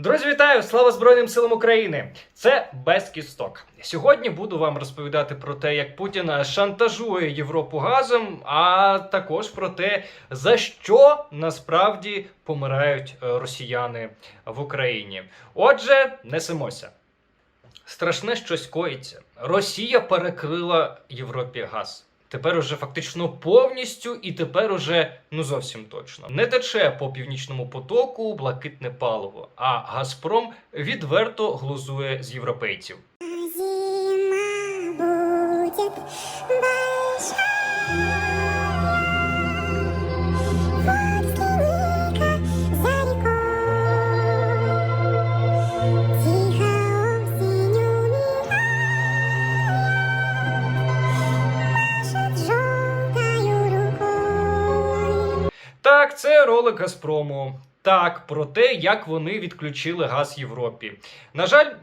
Друзі, вітаю! Слава Збройним силам України! Це без кісток. Сьогодні буду вам розповідати про те, як Путін шантажує Європу газом, а також про те, за що насправді помирають е, росіяни в Україні. Отже, несемося. Страшне щось коїться. Росія перекрила Європі газ. Тепер уже фактично повністю, і тепер уже ну зовсім точно не тече по північному потоку блакитне паливо. А Газпром відверто глузує з європейців. Зима будет це ролик Газпрому. Так, про те, як вони відключили газ Європі. На жаль, е,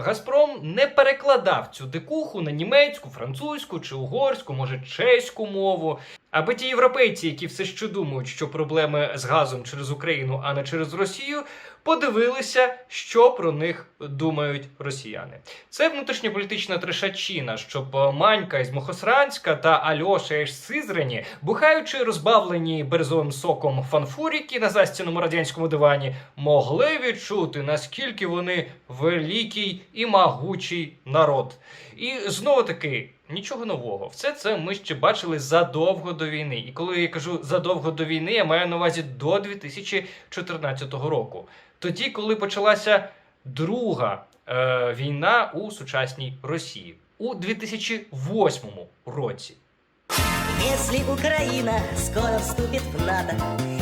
Газпром не перекладав цю дикуху на німецьку, французьку чи угорську, може чеську мову. Аби ті європейці, які все ще думають, що проблеми з газом через Україну, а не через Росію, подивилися, що про них думають росіяни. Це внутрішньополітична трешачина, щоб Манька із Мохосранська та Альоша із Сизрані, бухаючи розбавлені березовим соком фанфуріки на застіному радянському дивані, могли відчути, наскільки вони великий і могучий народ. І знову таки. Нічого нового, все це ми ще бачили задовго до війни. І коли я кажу задовго до війни, я маю на увазі до 2014 року. Тоді, коли почалася друга е, війна у сучасній Росії у 2008 році. Если Украина скоро вступит в НАТО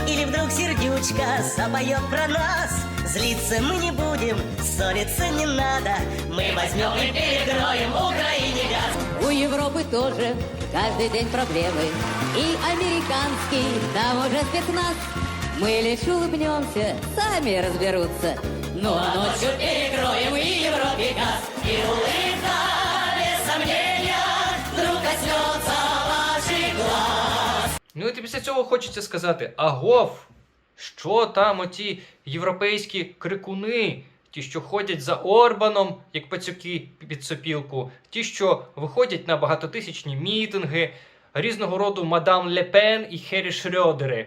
Или вдруг сердючка запоет про нас Злиться мы не будем, ссориться не надо Мы возьмем и перекроем Украине газ У Европы тоже каждый день проблемы. И американский того же спецназ. Мы лишь улыбнемся, сами разберутся. Ну а ночью перекроем и Европе газ И улыбка, без сомнения, вдруг коснется ваших глаз Ну і після цього хочеться сказати: агов, що там оті європейські крикуни, ті, що ходять за Орбаном, як пацюки під сопілку, ті, що виходять на багатотисячні мітинги, різного роду мадам Лепен і Хері большая.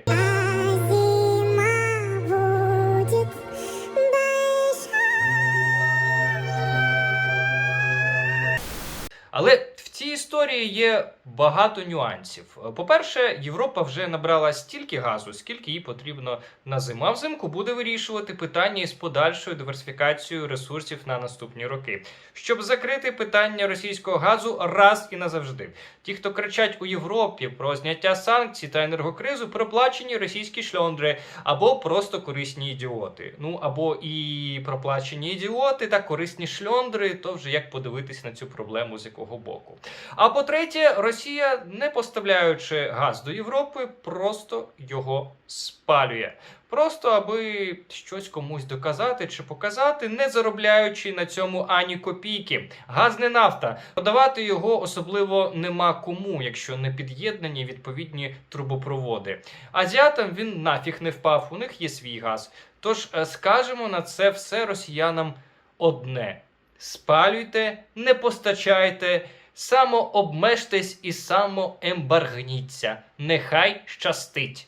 Але цій історії є багато нюансів. По-перше, Європа вже набрала стільки газу, скільки їй потрібно на зиму. А взимку буде вирішувати питання із подальшою диверсифікацією ресурсів на наступні роки, щоб закрити питання російського газу раз і назавжди. Ті, хто кричать у Європі про зняття санкцій та енергокризу, проплачені російські шльондри або просто корисні ідіоти. Ну або і проплачені ідіоти та корисні шльондри, то вже як подивитись на цю проблему з якого боку. А по-третє, Росія, не поставляючи газ до Європи, просто його спалює. Просто аби щось комусь доказати чи показати, не заробляючи на цьому ані копійки. Газ не нафта. Подавати його особливо нема кому, якщо не під'єднані відповідні трубопроводи. Азіатам він нафіг не впав, у них є свій газ. Тож е, скажемо на це все росіянам одне: спалюйте, не постачайте. Самообмежтесь і самоембаргніться. Нехай щастить.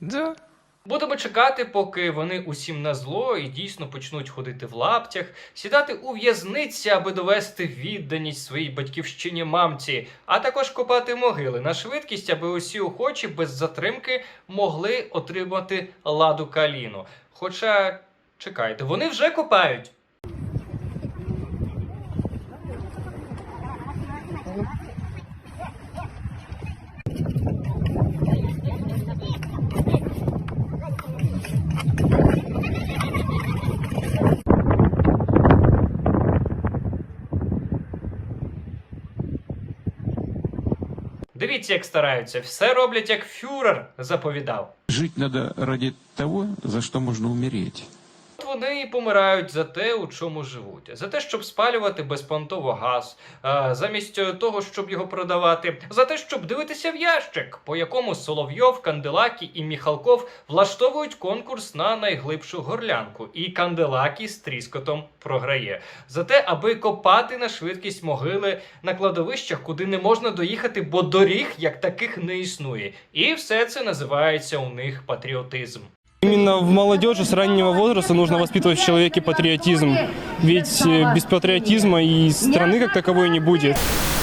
Да. Будемо чекати, поки вони усім на зло і дійсно почнуть ходити в лаптях, сідати у в'язниці, аби довести відданість своїй батьківщині мамці, а також копати могили на швидкість, аби усі охочі без затримки могли отримати ладу каліну. Хоча, чекайте, вони вже копають. Дивіться, як стараються, все роблять, як фюрер заповідав. Жить надо ради того, за що можна умереть. Вони і помирають за те, у чому живуть, за те, щоб спалювати безпонтово газ, е, замість того, щоб його продавати, за те, щоб дивитися в ящик, по якому Соловйов, Канделакі і Міхалков влаштовують конкурс на найглибшу горлянку, і Канделакі з тріскотом програє. За те, аби копати на швидкість могили на кладовищах, куди не можна доїхати, бо доріг як таких не існує. І все це називається у них патріотизм. Именно в молодежи с раннего возраста нужно воспитывать в человеке патриотизм. Ведь э, без патриотизма и страны как таковой не будет.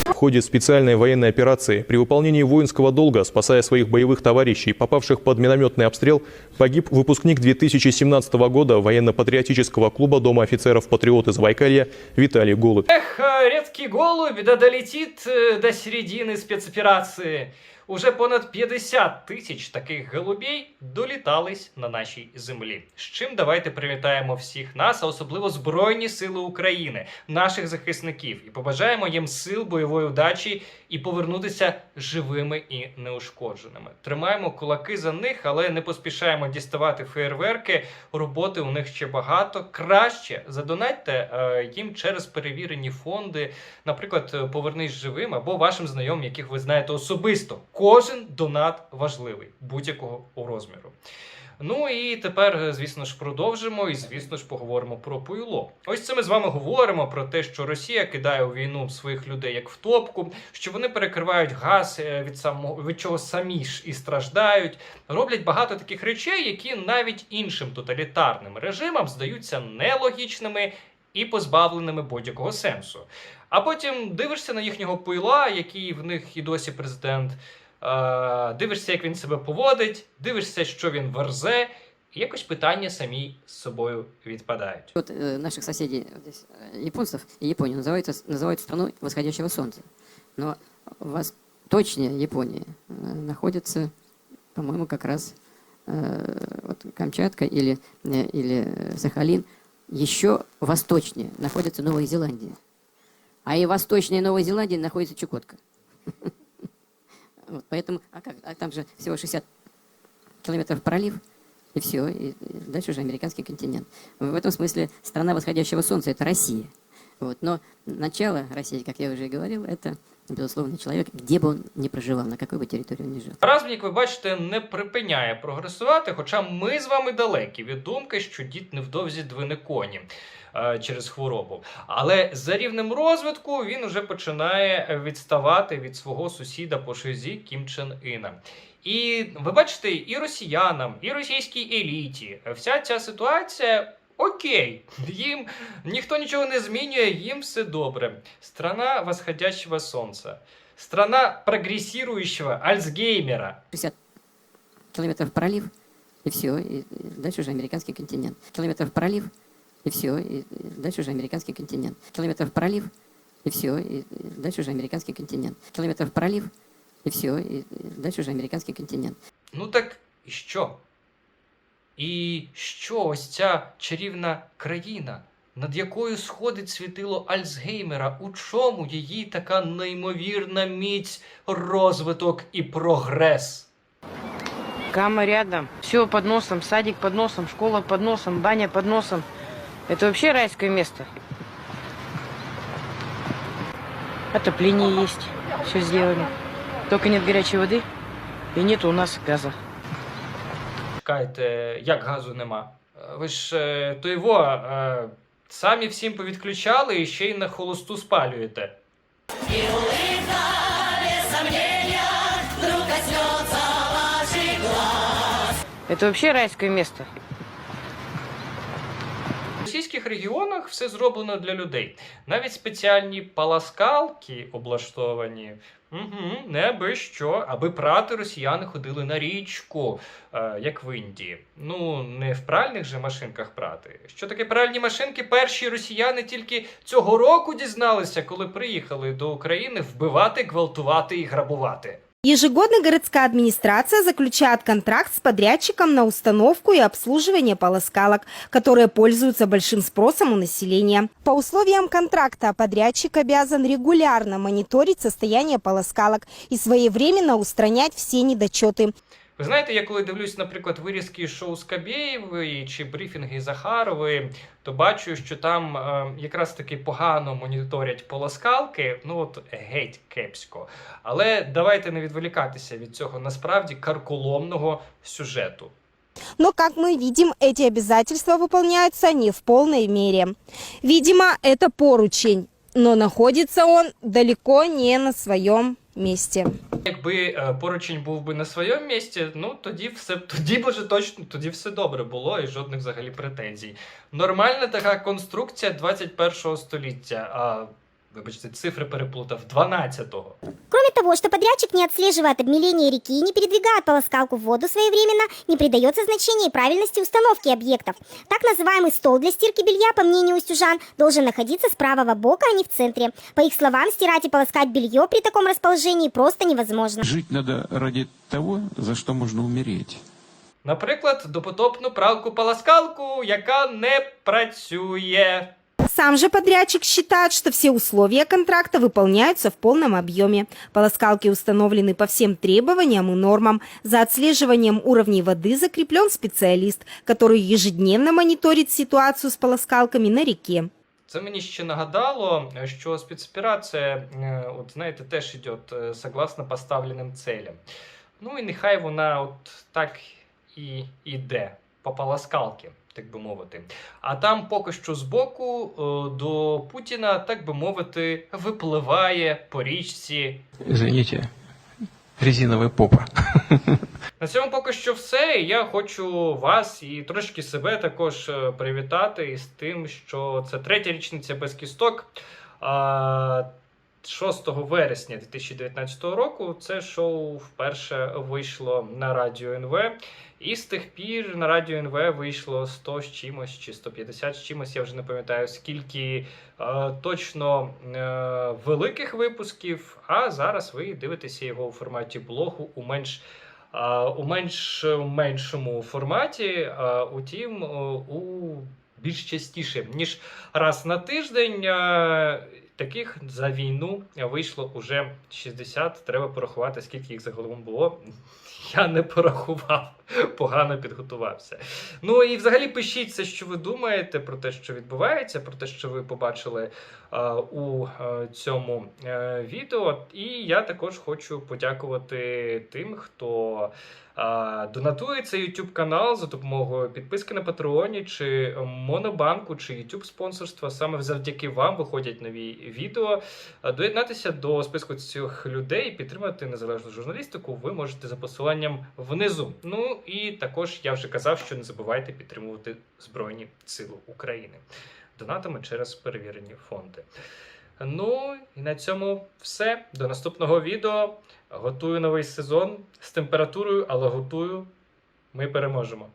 В ходе специальной военной операции при выполнении воинского долга, спасая своих боевых товарищей, попавших под минометный обстрел, погиб выпускник 2017 года военно-патриотического клуба Дома офицеров «Патриоты Забайкалья» Виталий Голубь. Эх, э, редкий голубь, да долетит э, до середины спецоперации. Уже понад 50 тисяч таких голубей долітались на нашій землі. З чим давайте привітаємо всіх нас, а особливо Збройні Сили України, наших захисників, і побажаємо їм сил бойової удачі і повернутися живими і неушкодженими. Тримаємо кулаки за них, але не поспішаємо діставати феєрверки. Роботи у них ще багато. Краще задонатьте е, їм через перевірені фонди, наприклад, повернись живим або вашим знайомим, яких ви знаєте особисто. Кожен донат важливий будь-якого розміру. Ну і тепер, е, звісно ж, продовжимо і, звісно ж, поговоримо про пойло. Ось це ми з вами говоримо про те, що Росія кидає у війну своїх людей як в топку, що вони перекривають газ е, від самого від чого самі ж і страждають. Роблять багато таких речей, які навіть іншим тоталітарним режимам здаються нелогічними і позбавленими будь-якого сенсу. А потім дивишся на їхнього пойла, який в них і досі президент. Е, дивишся, як він себе поводить, дивишся, що він верзе, і якось питання самі з собою відпадають. Вот э, наших соседей, вот здесь, э, японцев и Японию, называют, называют страной восходящего солнца. Но восточнее Японии э, находится, по-моему, как раз э, вот Камчатка или, э, или э, Сахалин. Еще восточнее находится Новая Зеландия. А и восточнее Новой Зеландии находится Чукотка. Вот, поэтому, а как, а там же всего 60 километров пролив, и все, и, дальше уже американский континент. В этом смысле страна восходящего солнца – это Россия. Вот. Но начало России, как я уже и говорил, это, безусловно, человек, где бы он ни проживал, на какой бы территории он ни жил. Разм, як ви бачите, не припиняє прогресувати, хоча ми з вами далекі від думки, що дід невдовзі двине коні е, через хворобу. Але за рівнем розвитку він уже починає відставати від свого сусіда по шизі Кім Чен Іна. І ви бачите, і росіянам, і російській еліті вся ця ситуація. Окей, їм ніхто нічого не змінює, їм все добре. Страна восходящего сонця. Страна прогрессирующего Альцгеймера. 60 километров пролив, и все, и, и дальше уже американский континент. Километров пролив, и все, и, и дальше уже американский континент. Километров пролив, и все, и, и дальше уже американский континент. Километров пролив, и все, и, и дальше уже американский континент. Ну так і що? І що ось ця чарівна країна, над якою сходить світило Альцгеймера? У чому її така неймовірна міць, розвиток і прогрес? Кама рядом, все под носом, садик под носом, школа под носом, баня под носом. Это вообще райское место. Отопление есть, все сделали. Только нет горячей воды и нет у нас газа. Чекайте, як газу нема? Е, Ви ж е, то його е, самі всім повідключали і ще й на холосту спалюєте. Это вообще райское место. Російських регіонах все зроблено для людей. Навіть спеціальні паласкалки облаштовані. Угу, не аби що, аби прати росіяни ходили на річку, е, як в Індії. Ну, не в пральних же машинках прати. Що таке пральні машинки? Перші росіяни тільки цього року дізналися, коли приїхали до України вбивати, гвалтувати і грабувати. Ежегодно городская администрация заключает контракт с подрядчиком на установку и обслуживание полоскалок, которые пользуются большим спросом у населения. По условиям контракта подрядчик обязан регулярно мониторить состояние полоскалок и своевременно устранять все недочеты. Ви знаєте, я коли дивлюсь, наприклад, вирізки шоу Скабєєвої чи брифінги Захарової, то бачу, що там е, якраз таки погано моніторять полоскалки, ну от геть кепсько. Але давайте не відволікатися від цього насправді карколомного сюжету. Но, как мы видим, эти обязательства выполняются не в полной мере. Видимо, это поручень, но находится он далеко не на своем месте. Якби е, поручень був би на своєму місці, ну тоді все тоді б вже точно тоді все добре було і жодних взагалі претензій. Нормальна така конструкція 21 століття. А вибачте, цифри переплутав 12-го. Кроме того, что подрядчик не отслеживает обмеление реки, не передвигает полоскалку в воду своевременно, не придается значения и правильности установки объектов. Так называемый стол для стирки белья, по мнению устюжан, должен находиться с правого бока, а не в центре. По их словам, стирать и полоскать белье при таком расположении просто невозможно. Жить надо ради того, за что можно умереть. Наприклад, допотопну пралку-паласкалку, яка не працює. Сам же подрядчик считает, что все условия контракта выполняются в полном объеме. Полоскалки установлены по всем требованиям и нормам. За отслеживанием уровней воды закреплен специалист, который ежедневно мониторит ситуацию с полоскалками на реке. Це мені ще нагадало, що спецоперація, е, от знаєте, теж йде е, согласно поставленим целям. Ну і нехай вона от так і йде по полоскалки, Так би мовити. А там поки що збоку е, до Путіна, так би мовити, випливає по річці Извините, резиновая попа. На цьому поки що все. Я хочу вас і трошки себе також е, привітати із тим, що це третя річниця без кісток. А, 6 вересня 2019 року це шоу вперше вийшло на радіо НВ. І з тих пір на радіо НВ вийшло 100 з чимось чи 150 з чимось. Я вже не пам'ятаю скільки е, точно е, великих випусків. А зараз ви дивитеся його у форматі блогу у менш у менш меншому форматі, а, утім, у більш частіше, ніж раз на тиждень. А, Таких за війну вийшло уже 60. Треба порахувати, скільки їх загалом було. Я не порахував, погано підготувався. Ну і взагалі пишіть все, що ви думаєте про те, що відбувається, про те, що ви побачили а, у а, цьому е, відео. І я також хочу подякувати тим, хто а, донатує цей YouTube канал за допомогою підписки на Патреоні чи Монобанку, чи YouTube спонсорства. Саме завдяки вам виходять нові відео. Доєднатися до списку цих людей і підтримати незалежну журналістику ви можете за посиланням внизу. Ну і також я вже казав, що не забувайте підтримувати Збройні Сили України донатами через перевірені фонди. Ну і на цьому все. До наступного відео. Готую новий сезон з температурою, але готую. Ми переможемо.